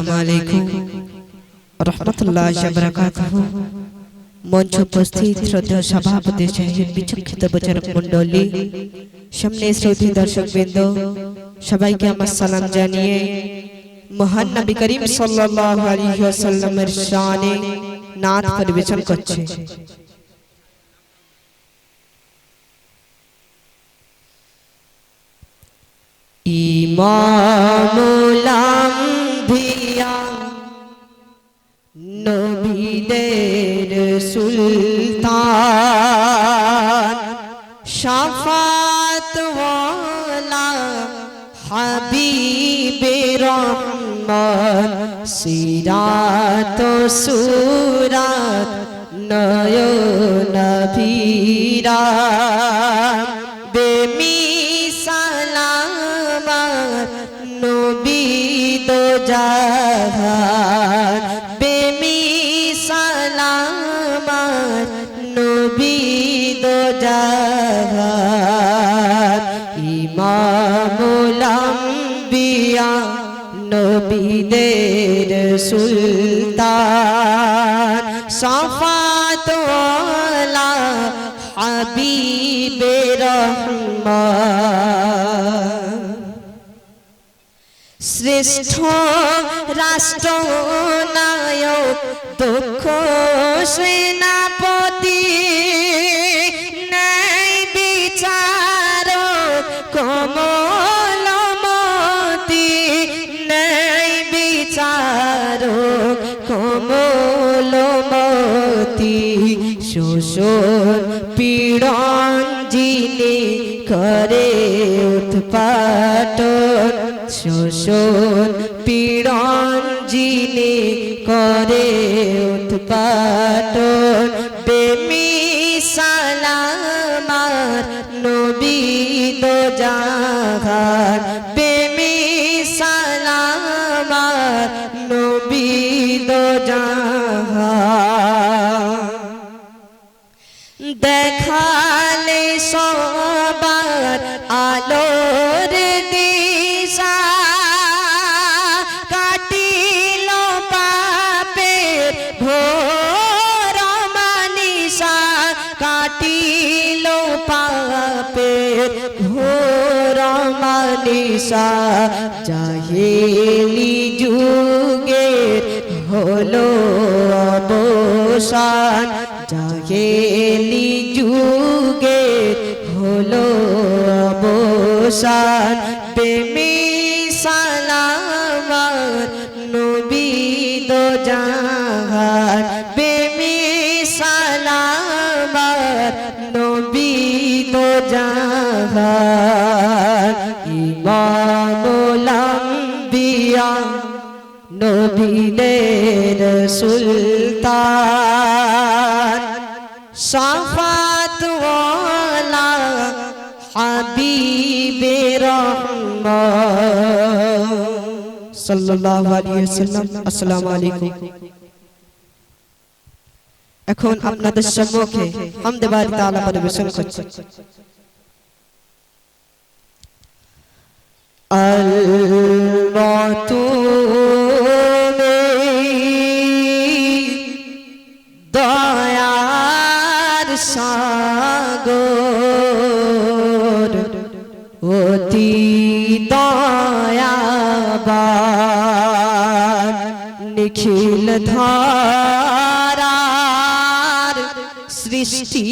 আসসালামু আলাইকুম রহমতুল্লাহ বারাকাতুহু মঞ্চ উপস্থিত শ্রদ্ধা সভাপতি সাহেব বিচক্ষিত বিচারক মণ্ডলী সামনে শ্রোতি দর্শক বৃন্দ সবাইকে আমার সালাম জানিয়ে মহান নবী করিম সাল্লাল্লাহু আলাইহি ওয়াসাল্লামের শানে নাত পরিবেশন করছে ইমামুল সুলতান। শাফাত ওয়ালা হাবিবে রহমান সিরাত সুরাত নয়ন ভীরা বেমিসালামার নবী দো জাহান নবীদের সুলতান। সাফাত ওয়ালা হাবিবে রহমান। শ্রেষ্ঠ রাষ্ট্র নায়ক দক্ষ সেনাপতি শোষণ পীড়ন যিনি করে উৎপাটন শোষণ পীড়ন যিনি করে উৎপাটন বেমি সালামার নবী দো জাহান। বেমি সালামার নবী দো জাহান। দেখালে সবার আলোর দিশা। কাটিল পাপের ভোর মানিসা কাটিল পাপের ঘোর মানিসা জাহেলি যুগের হলো অবসান। যুগে হলো অবসান। প্রেমী সালামার নবী দো জাহান। প্রেমী সালামার নবী দো জাহান। ইমামুল আম্বিয়া নবীদের সুলতান। সাফাত এখন আপনাদের সম্মুখে হামদে বাড়ি তাআলা পরিবেশন করছি। দয়ার নিখিল ধারার সৃষ্টি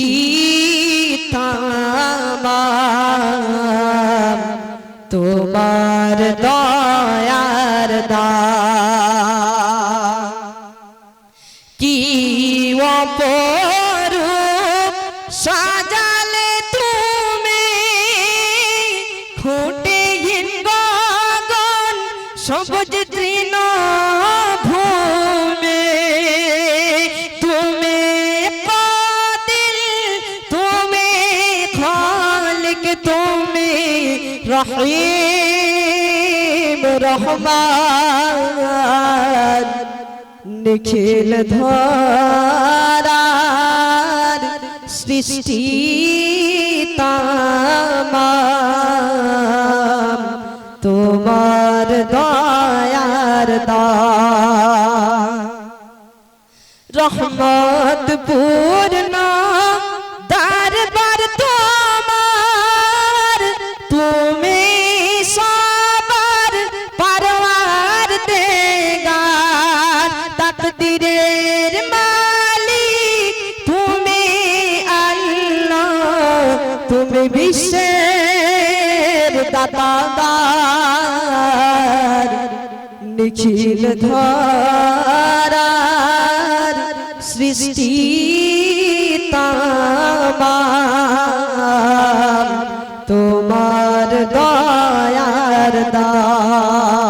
তোমার দয়ার দা। কি অপরূপ সাজালে তুমি খুঁটে গগন সবুজ রহিম রহমান নিখিল ধরার সৃষ্টি তামাম তোমার দয়ার দা। রহমত তুমি বিশ্বের দাতাগার নিখিল ধারার সৃষ্টি তোমার দয়ার দান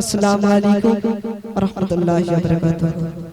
দয়াবান আসসালামু আলাইকুম রহমতুল্লাহ বারাকাতুহু